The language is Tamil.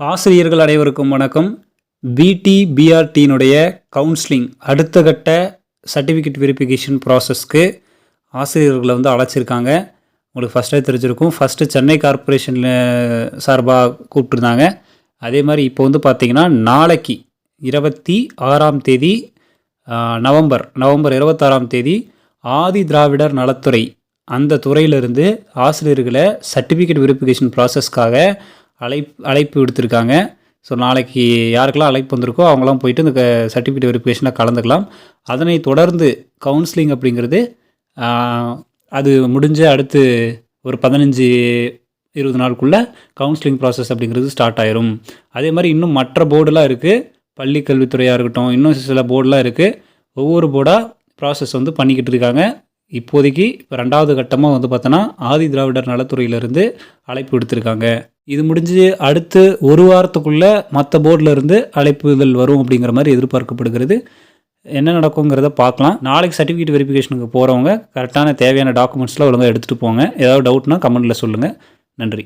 ஆசிரியர்கள் அனைவருக்கும் வணக்கம். பிடி பிஆர்டியினுடைய கவுன்சிலிங் அடுத்த கட்ட சர்டிஃபிகேட் வெரிஃபிகேஷன் ப்ராசஸ்க்கு ஆசிரியர்களை வந்து அழைச்சிருக்காங்க. உங்களுக்கு ஃபஸ்ட்டே தெரிஞ்சிருக்கும். ஃபஸ்ட்டு சென்னை கார்பரேஷனில் சார்பாக கூப்பிட்ருந்தாங்க அதே மாதிரி இப்போ வந்து பார்த்திங்கன்னா நாளைக்கு இருபத்தி ஆறாம் தேதி நவம்பர் நவம்பர் இருபத்தாறாம் தேதி ஆதி திராவிடர் நலத்துறை அந்த துறையிலிருந்து ஆசிரியர்களை சர்டிஃபிகேட் வெரிஃபிகேஷன் ப்ராசஸ்க்காக அழைப் அழைப்பு விடுத்திருக்காங்க. ஸோ நாளைக்கு யாருக்கெல்லாம் அழைப்பு வந்திருக்கோ அவங்களாம் போயிட்டு இந்த சர்டிஃபிகேட் வெரிஃபிகேஷனில் கலந்துக்கலாம். அதனை தொடர்ந்து கவுன்சிலிங் அப்படிங்கிறது அது முடிஞ்ச அடுத்து ஒரு பதினஞ்சு இருபது நாளுக்குள்ளே கவுன்சிலிங் ப்ராசஸ் அப்படிங்கிறது ஸ்டார்ட் ஆயிரும். அதே மாதிரி இன்னும் மற்ற போர்டுலாம் இருக்குது பள்ளி கல்வித்துறையாக இருக்கட்டும் இன்னும் சில போர்டெலாம் இருக்குது ஒவ்வொரு போர்டாக ப்ராசஸ் வந்து பண்ணிக்கிட்டு இருக்காங்க. இப்போதைக்கு இப்போ ரெண்டாவது கட்டமாக வந்து பார்த்தோன்னா ஆதி திராவிடர் நலத்துறையிலிருந்து அழைப்பு விடுத்திருக்காங்க. இது முடிஞ்சு அடுத்து ஒரு வாரத்துக்குள்ளே மற்ற போர்டிலிருந்து அழைப்புதல் வரும் அப்படிங்கிற மாதிரி எதிர்பார்க்கப்படுகிறது. என்ன நடக்குங்கிறத பார்க்கலாம். நாளைக்கு சர்டிஃபிகேட் வெரிஃபிகேஷனுக்கு போகிறவங்க கரெக்டான தேவையான டாக்குமெண்ட்ஸ்லாம் ஒழுங்காக எடுத்துகிட்டு போங்க. ஏதாவது டவுட்னா கமெண்ட்டில் சொல்லுங்கள் நன்றி.